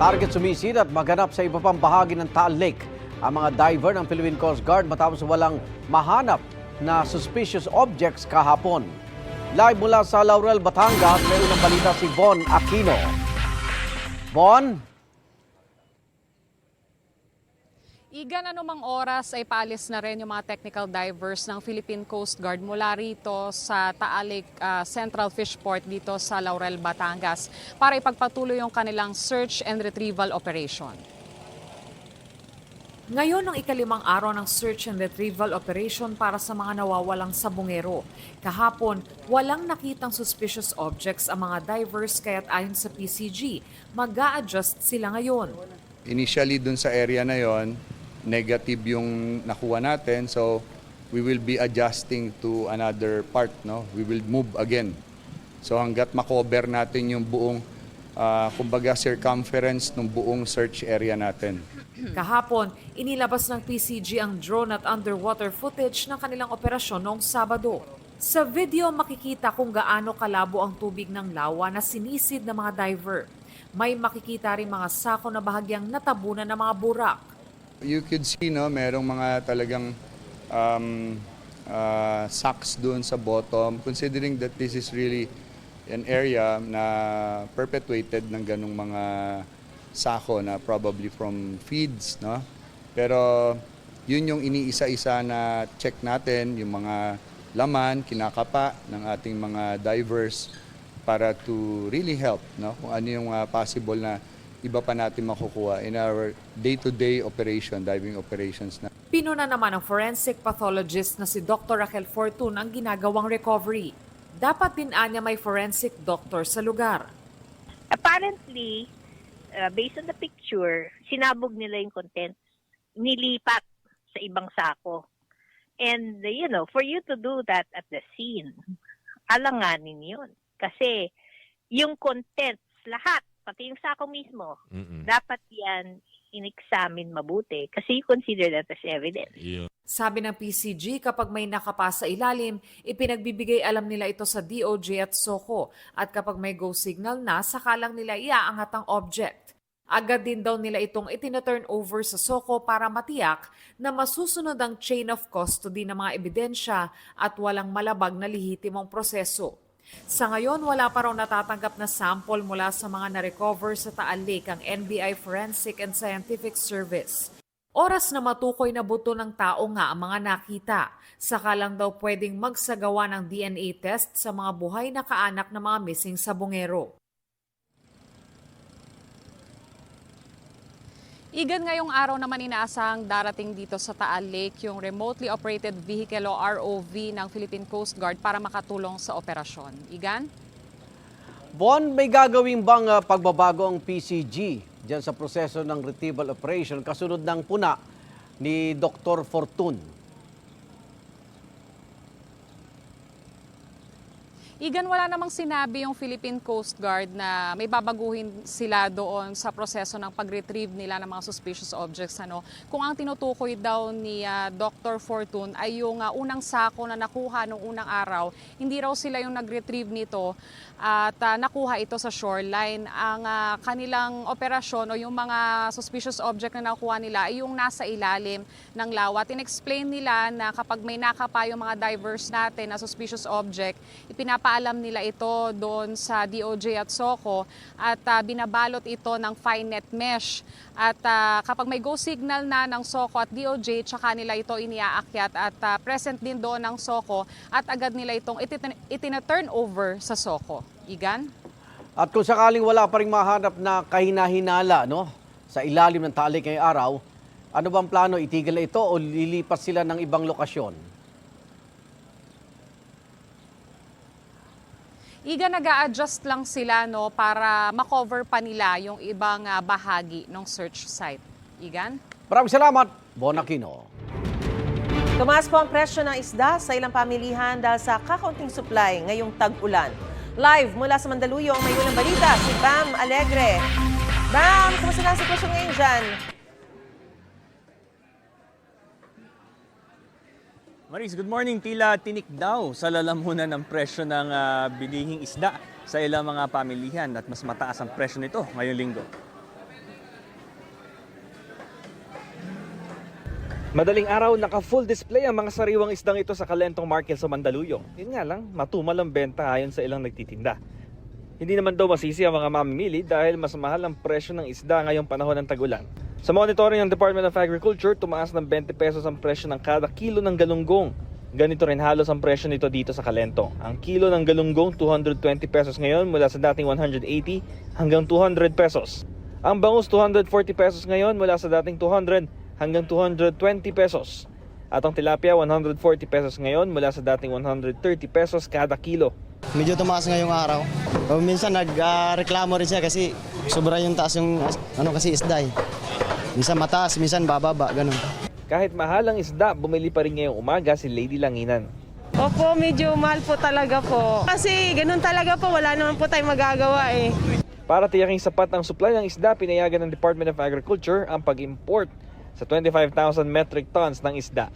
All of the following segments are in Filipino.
Target sumisid at maganap sa iba pang bahagi ng Taal Lake ang mga diver ng Philippine Coast Guard matapos walang mahanap na suspicious objects kahapon. Live mula sa Laurel, Batangas, may unang balita si Bon Aquino. Bon? Igan anumang oras ay paalis na rin yung mga technical divers ng Philippine Coast Guard mula rito sa Taalik ah, Central Fishport dito sa Laurel, Batangas para ipagpatuloy yung kanilang search and retrieval operation. Ngayon ang ikalimang araw ng search and retrieval operation para sa mga nawawalang sabungero. Kahapon, walang nakitang suspicious objects ang mga divers kaya't ayon sa PCG, mag adjust sila ngayon. Initially dun sa area na yon, negative yung nakuha natin. So we will be adjusting to another part, no? We will move again. So hanggat makover natin yung buong ah, kumbaga circumference ng buong search area natin. Kahapon, inilabas ng PCG ang drone at underwater footage ng kanilang operasyon noong Sabado. Sa video makikita kung gaano kalabo ang tubig ng lawa na sinisid ng mga diver. May makikita rin mga sako na bahagyang natabunan ng mga burak. You could see, no, merong mga talagang um, uh, sacks doon sa bottom. Considering that this is really an area na perpetuated ng ganong mga sako na probably from feeds, no? Pero yun yung iniisa-isa na check natin, yung mga laman, kinakapa ng ating mga divers para to really help, no? Kung ano yung uh, possible na iba pa natin makukuha in our day-to-day operation, diving operations na. Pinuna naman ng forensic pathologist na si Dr. Raquel Fortun ang ginagawang recovery. Dapat din anya may forensic doctor sa lugar. apparently, uh, based on the picture, sinabog nila yung contents, nilipat sa ibang sako. And, you know, for you to do that at the scene, alanganin yun. Kasi, yung contents, lahat, pati yung sako mismo, dapat yan in-examine mabuti kasi you consider that as evidence. Sabi ng PCG, kapag may nakapasa ilalim, ipinagbibigay alam nila ito sa DOJ at SOCO at kapag may go signal na, saka lang nila iaangat ang object. Agad din daw nila itong itinaturn over sa SOCO para matiyak na masusunod ang chain of custody ng mga ebidensya at walang malabag na lihitimong proseso. Sa ngayon, wala pa raw natatanggap na sample mula sa mga na-recover sa Taal Lake ang NBI Forensic and Scientific Service. Oras na matukoy na buto ng tao nga ang mga nakita. Saka lang daw pwedeng magsagawa ng DNA test sa mga buhay na kaanak ng mga missing sabongero. Igan ngayong araw naman inaasahang darating dito sa Taal Lake yung remotely operated vehicle o ROV ng Philippine Coast Guard para makatulong sa operasyon. Igan? Bon, may gagawin bang ah, pagbabago ang PCG dyan sa proseso ng retrieval operation kasunod ng puna ni Dr. Fortun? Igan, wala namang sinabi yung Philippine Coast Guard na may babaguhin sila doon sa proseso ng pag-retrieve nila ng mga suspicious objects. Ano? Kung ang tinutukoy daw ni ah, Dr. Fortune ay yung ah, unang sako na nakuha nung unang araw, hindi raw sila yung nag-retrieve nito at ah, nakuha ito sa shoreline. Ang ah, kanilang operasyon o yung mga suspicious object na nakuha nila ay yung nasa ilalim ng lawa. Tinexplain nila na kapag may nakapa yung mga divers natin na suspicious object, ipinapaalam nila ito doon sa DOJ at SOCO at ah, binabalot ito ng fine net mesh. At ah, kapag may go signal na ng SOCO at DOJ, tsaka nila ito iniaakyat at ah, present din doon ng SOCO at agad nila itong itin- itina-turn over sa SOCO. Igan? At kung sakaling wala pa rin mahanap na kahinahinala no, sa ilalim ng talik ngayong araw, ano bang plano? Itigil na ito o lilipat sila ng ibang lokasyon? Iga nag adjust lang sila no para makover pa nila yung ibang ah, bahagi ng search site. Igan? Maraming salamat, Bon Aquino. Tumaas po ang presyo ng isda sa ilang pamilihan dahil sa kakaunting supply ngayong tag-ulan. Live mula sa Mandaluyong, may unang balita si Bam Alegre. Bam, kumusta na ang sitwasyon ngayon dyan? Maris, good morning. Tila tinik daw sa lalamunan ng presyo ng ah, uh, bilihing isda sa ilang mga pamilihan at mas mataas ang presyo nito ngayong linggo. Madaling araw, naka-full display ang mga sariwang isdang ito sa Kalentong Market sa Mandaluyong. Yun nga lang, matumal ang benta ayon sa ilang nagtitinda. Hindi naman daw masisi ang mga mamimili dahil mas mahal ang presyo ng isda ngayong panahon ng tagulan. Sa monitoring ng Department of Agriculture, tumaas ng 20 pesos ang presyo ng kada kilo ng galunggong. Ganito rin halos ang presyo nito dito sa Kalentong. Ang kilo ng galunggong 220 pesos ngayon mula sa dating 180 hanggang 200 pesos. Ang bangus 240 pesos ngayon mula sa dating 200 hanggang 220 pesos. At ang tilapia 140 pesos ngayon mula sa dating 130 pesos kada kilo. Medyo tumaas ngayong araw. O, minsan nagreklamo rin siya kasi sobra yung taas yung ano kasi isda eh. Minsan mataas, minsan bababa, ganun. Kahit mahal ang isda, bumili pa rin ngayong umaga si Lady Langinan. Opo, medyo mahal po talaga po. Kasi ganun talaga po, wala naman po tayong magagawa eh. Para tiyaking sapat ang supply ng isda, pinayagan ng Department of Agriculture ang pag-import sa 25,000 metric tons ng isda.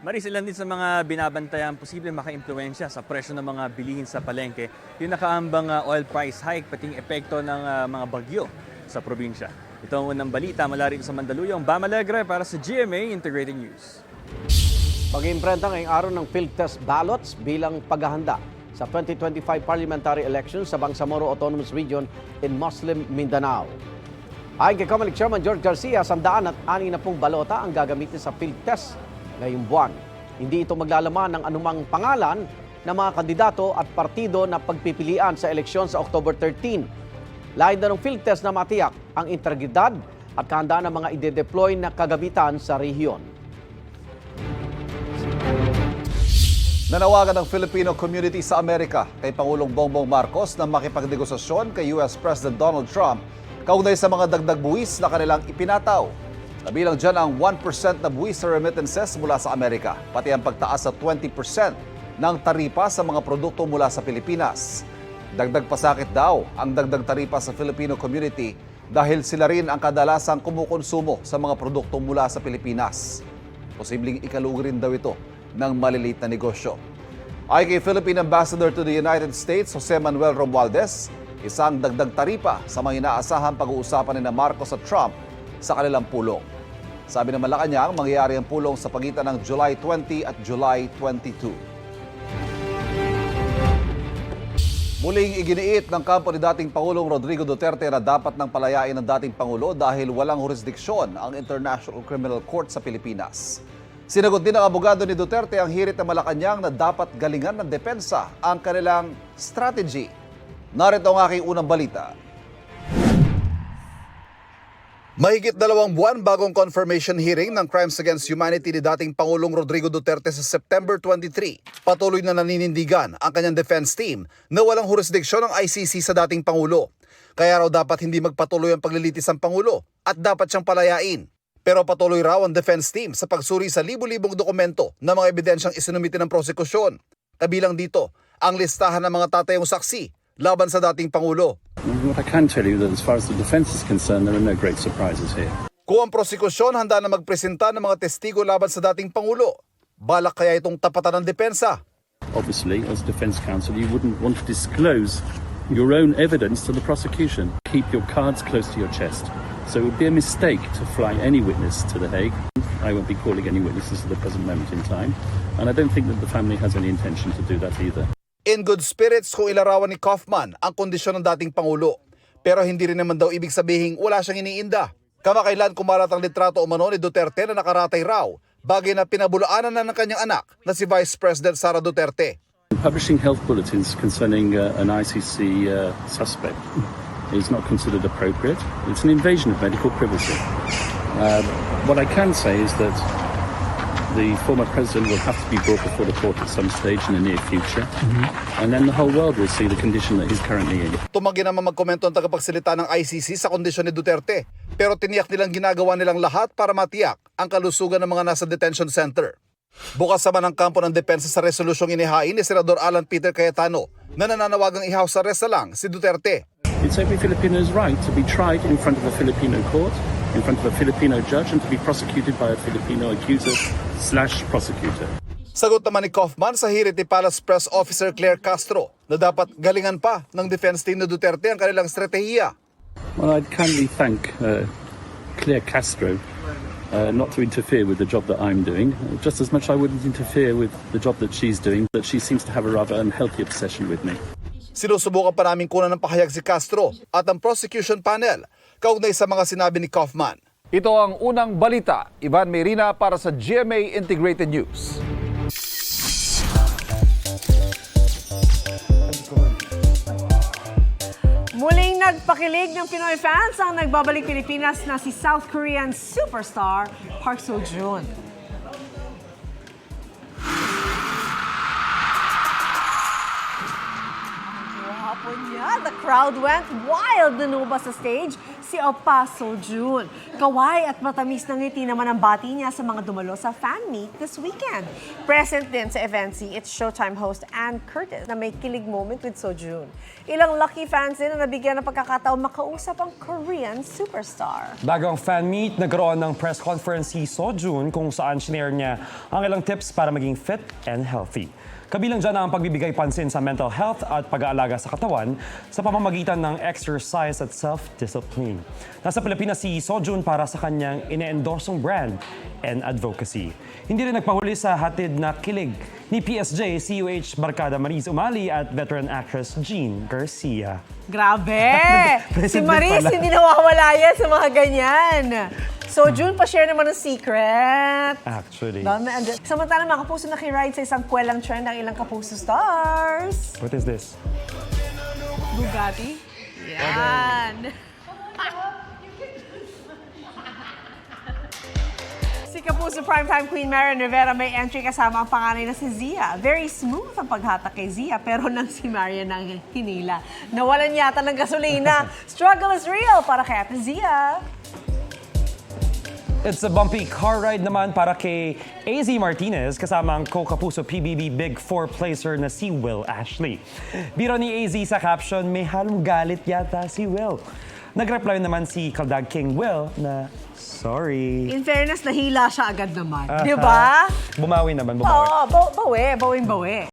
Maris, ilan din sa mga binabantayan posible maka-impluensya sa presyo ng mga bilihin sa palengke yung nakaambang ah, oil price hike pating epekto ng ah, mga bagyo sa probinsya. Ito ang unang balita mula rito sa Mandaluyong. Bam Alegre para sa GMA Integrated News. Mag-iimprenta ngayong araw ng field test ballots bilang paghahanda sa 2025 parliamentary elections sa Bangsamoro Autonomous Region in Muslim Mindanao. Ayon kay Comelec Chairman George Garcia, sandaan at ani na pong balota ang gagamitin sa field test ngayong buwan. Hindi ito maglalaman ng anumang pangalan ng mga kandidato at partido na pagpipilian sa eleksyon sa October 13. Lain na ng field test na matiyak ang integridad at kahandaan ng mga ide-deploy na kagamitan sa rehiyon. Nanawagan ng Filipino community sa Amerika kay Pangulong Bongbong Marcos na makipagnegosasyon kay US President Donald Trump kaugnay sa mga dagdag buwis na kanilang ipinataw. Kabilang dyan ang 1% na buwis sa remittances mula sa Amerika, pati ang pagtaas sa 20% ng taripa sa mga produkto mula sa Pilipinas. Dagdag pasakit daw ang dagdag taripa sa Filipino community dahil sila rin ang kadalasang kumukonsumo sa mga produkto mula sa Pilipinas. Posibleng ikalugi rin daw ito ng maliliit na negosyo. Ay kay Philippine Ambassador to the United States, Jose Manuel Romualdez, isang dagdag taripa sa mga inaasahang pag-uusapan ni Marcos at Trump sa kanilang pulong. Sabi ng Malacanang, mangyayari ang pulong sa pagitan ng July 20 at July 22. Muling iginiit ng kampo ni dating Pangulong Rodrigo Duterte na dapat nang palayain ng dating Pangulo dahil walang jurisdiksyon ang International Criminal Court sa Pilipinas. Sinagot din ng abogado ni Duterte ang hirit ng Malacanang na dapat galingan ng depensa ang kanilang strategy. Narito ang aking unang balita. Mahigit dalawang buwan bagong confirmation hearing ng Crimes Against Humanity ni dating Pangulong Rodrigo Duterte sa September 23. Patuloy na naninindigan ang kanyang defense team na walang jurisdiksyon ng ICC sa dating Pangulo. Kaya raw dapat hindi magpatuloy ang paglilitis ng Pangulo at dapat siyang palayain. Pero patuloy raw ang defense team sa pagsuri sa libu-libong dokumento na mga ebidensyang isinumite ng prosekusyon. Kabilang dito ang listahan ng mga tatayong saksi laban sa dating Pangulo. What I can tell you that as far as the defence is concerned, there are no great surprises here. Kung ang prosekusyon handa na magpresenta ng mga testigo laban sa dating Pangulo, balak kaya itong tapatan ng depensa. Obviously, as defence counsel, you wouldn't want to disclose your own evidence to the prosecution. Keep your cards close to your chest. So it would be a mistake to fly any witness to The Hague. I won't be calling any witnesses at the present moment in time, and I don't think that the family has any intention to do that either. In good spirits kung ilarawan ni Kaufman ang kondisyon ng dating Pangulo. Pero hindi rin naman daw ibig sabihin wala siyang iniinda. Kamakailan kumalat ang litrato umano ni Duterte na nakaratay raw, bagay na pinabulaanan na ng kanyang anak na si Vice President Sara Duterte. Publishing health bulletins concerning uh, an ICC uh, suspect is not considered appropriate. It's an invasion of medical privacy. Um, what I can say is that the former president will have to be brought before the court at some stage in the near future, and then the whole world will see the condition that he's currently in. Tumanggi naman magkomento ang tagapagsalita ng ICC sa kondisyon ni Duterte. Pero tiniyak nilang ginagawa nilang lahat para matiyak ang kalusugan ng mga nasa detention center. Bukas naman ang kampo ng depensa sa resolusyong inihain ni Senador Alan Peter Cayetano na nananawagang i-house arrest na lang si Duterte. It's every Filipino's right to be tried in front of a Filipino court, in front of a Filipino judge, and to be prosecuted by a Filipino accuser slash prosecutor. Sagot naman ni Kaufman sa hirit ni Palace Press Officer Claire Castro na dapat galingan pa ng defense team ni Duterte ang kanilang strategiya Well, I'd kindly thank uh, Claire Castro uh, not to interfere with the job that I'm doing, just as much I wouldn't interfere with the job that she's doing, that she seems to have a rather unhealthy obsession with me. Sinusubukan pa namin kunan ng pahayag si Castro at ang prosecution panel kaugnay sa mga sinabi ni Kaufman. Ito ang unang balita. Ivan Merina para sa GMA Integrated News. Muling nagpakilig ng Pinoy fans ang nagbabalik Pilipinas na si South Korean superstar Park Seo-joon. Hapon niya, the crowd went wild na lumabas sa stage si Oppa Seo-joon. Kaway at matamis na ngiti naman ang bati niya sa mga dumalo sa fan meet this weekend. Present din sa event si It's Showtime host Ann Curtis na may kilig moment with Seo-joon. Ilang lucky fans din na nabigyan ng pagkakataon makausap ang Korean superstar. Bago ang fan meet, nagkaroon ng press conference si Sojun kung saan shinare niya ang ilang tips para maging fit and healthy. Kabilang dyan ang pagbibigay pansin sa mental health at pag-aalaga sa katawan sa pamamagitan ng exercise at self-discipline. Nasa Pilipinas si Sojun para sa kanyang ine-endorsong brand and advocacy. Hindi rin nagpahuli sa hatid na kilig ni PSJ, CUH Barkada Maris Umali at veteran actress Jean Garcia. Grabe! si Maris, hindi nawawala yan sa mga ganyan. So, June, pa-share naman ng secret. Actually. Dami, and, samantala, mga kapuso nakiride sa isang kwelang trend ang ilang kapuso stars. What is this? Bugatti. Yan. Si Kapuso Primetime Queen Marian Rivera may entry kasama ang panganay na si Zia. Very smooth ang paghatak kay Zia pero nang si Marian ang hinila. Nawalan yata ng gasolina. Struggle is real para kay Ate Zia. It's a bumpy car ride naman para kay AZ Martinez kasama ang co-kapuso PBB Big Four placer na si Will Ashley. Biro ni AZ sa caption, may halong galit yata si Will. Nag-reply naman si Kaldag King Will na, sorry. In fairness, nahila siya agad naman. Di ba? Bumawi naman, bumawi. Oo, bawi, bawing bawi.